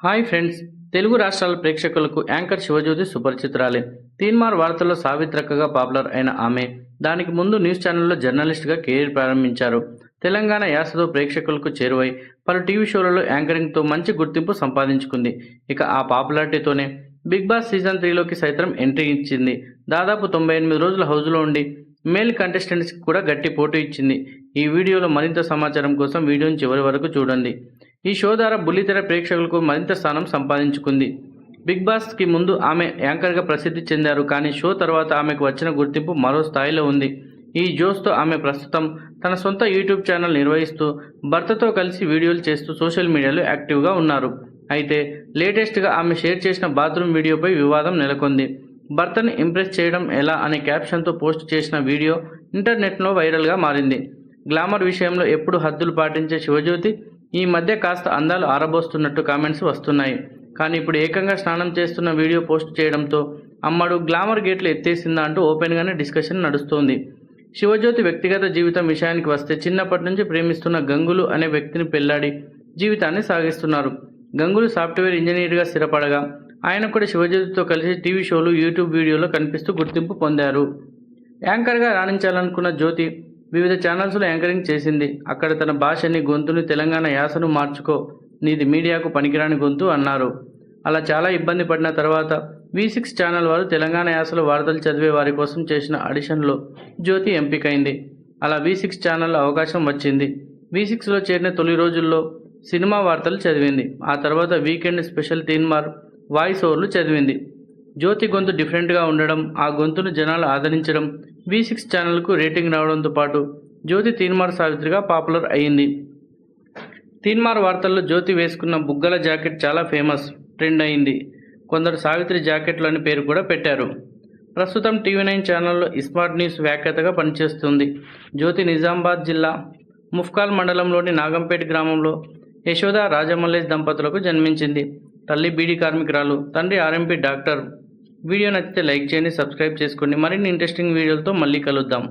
Hi friends. Telugu రాష్ట్రాల ప్రేక్షకులకు anchor Shivajyothi సుపరిచితురాలే Teenmar వార్తల్లో సావిత్రకగా పాపులర్ అయిన ఆమె దానికి ముందు న్యూస్ ఛానల్లో జర్నలిస్ట్గా కెరీర్ ప్రారంభించారు. తెలంగాణ యాసతో ప్రేక్షకులకు చేరువై పలు టీవీ షోలలో యాంకరింగ్తో మంచి గుర్తింపు సంపాదించుకుంది. ఇక ఆ పాపులారిటీతోనే బిగ్ బాస్ సీజన్ త్రీలోకి సైతం ఎంట్రీ ఇచ్చింది. దాదాపు తొంభై ఎనిమిది రోజుల హౌజ్లో ఉండి మేల్ కంటెస్టెంట్స్కి కూడా గట్టి పోటీ ఇచ్చింది. ఈ వీడియోలో మరింత సమాచారం కోసం వీడియోని చివరి వరకు చూడండి. ఈ షో ద్వారా బుల్లితెర ప్రేక్షకులకు మరింత స్థానం సంపాదించుకుంది. బిగ్ బాస్కి ముందు ఆమె యాంకర్గా ప్రసిద్ధి చెందారు కానీ షో తర్వాత ఆమెకు వచ్చిన గుర్తింపు మరో స్థాయిలో ఉంది. ఈ జోస్తో ఆమె ప్రస్తుతం తన సొంత యూట్యూబ్ ఛానల్ నిర్వహిస్తూ భర్తతో కలిసి వీడియోలు చేస్తూ సోషల్ మీడియాలో యాక్టివ్గా ఉన్నారు. అయితే లేటెస్ట్గా ఆమె షేర్ చేసిన బాత్రూమ్ వీడియోపై వివాదం నెలకొంది. భర్తను ఇంప్రెస్ చేయడం ఎలా అనే క్యాప్షన్తో పోస్ట్ చేసిన వీడియో ఇంటర్నెట్లో వైరల్గా మారింది. గ్లామర్ విషయంలో ఎప్పుడు హద్దులు పాటించే శివజ్యోతి ఈ మధ్య కాస్త అందాలు ఆరబోస్తున్నట్టు కామెంట్స్ వస్తున్నాయి. కానీ ఇప్పుడు ఏకంగా స్నానం చేస్తున్న వీడియో పోస్ట్ చేయడంతో అమ్మడు గ్లామర్ గేట్లు ఎత్తేసిందా అంటూ ఓపెన్గానే డిస్కషన్ నడుస్తోంది. శివజ్యోతి వ్యక్తిగత జీవితం విషయానికి వస్తే చిన్నప్పటి నుంచి ప్రేమిస్తున్న గంగులు అనే వ్యక్తిని పెళ్ళాడి జీవితాన్ని సాగిస్తున్నారు. గంగులు సాఫ్ట్వేర్ ఇంజనీర్గా స్థిరపడగా ఆయన కూడా శివజ్యోతితో కలిసి టీవీ షోలు యూట్యూబ్ వీడియోలో కనిపిస్తూ గుర్తింపు పొందారు. యాంకర్గా రాణించాలనుకున్న జ్యోతి వివిధ ఛానల్స్లో యాంకరింగ్ చేసింది. అక్కడ తన భాషని గొంతుని తెలంగాణ యాసను మార్చుకో నీది మీడియాకు పనికిరాని గొంతు అన్నారు. అలా చాలా ఇబ్బంది పడిన తర్వాత వి సిక్స్ ఛానల్ వారు తెలంగాణ యాసలో వార్తలు చదివే వారి కోసం చేసిన ఆడిషన్లో జ్యోతి ఎంపికైంది. అలా వి సిక్స్ ఛానల్లో అవకాశం వచ్చింది. వి సిక్స్లో చేరిన తొలి రోజుల్లో సినిమా వార్తలు చదివింది. ఆ తర్వాత వీకెండ్ స్పెషల్ తీన్మార్ వాయిస్ ఓవర్లు చదివింది. జ్యోతి గొంతు డిఫరెంట్గా ఉండడం ఆ గొంతును జనాలు ఆదరించడం వి సిక్స్ ఛానల్కు రేటింగ్ రావడంతో పాటు జ్యోతి తీన్మార్ సావిత్రిగా పాపులర్ అయ్యింది. తీన్మార్ వార్తల్లో జ్యోతి వేసుకున్న బుగ్గల జాకెట్ చాలా ఫేమస్ ట్రెండ్ అయింది కొందరు సావిత్రి జాకెట్లు అని పేరు కూడా పెట్టారు. ప్రస్తుతం టీవీ నైన్ ఛానల్లో ఇస్మార్ట్ న్యూస్ వ్యాఖ్యాతగా పనిచేస్తుంది. జ్యోతి నిజామాబాద్ జిల్లా ముఫ్కాల్ మండలంలోని నాగంపేట గ్రామంలో యశోద రాజమల్లేష్ దంపతులకు జన్మించింది. తల్లి బీడీ కార్మికురాలు తండ్రి ఆర్ఎంపీ డాక్టర్ వీడియో నచ్చితే లైక్ చేయండి సబ్స్క్రైబ్ చేసుకోండి. మరిన్ని ఇంట్రెస్టింగ్ వీడియోలతో మళ్ళీ కలుద్దాం.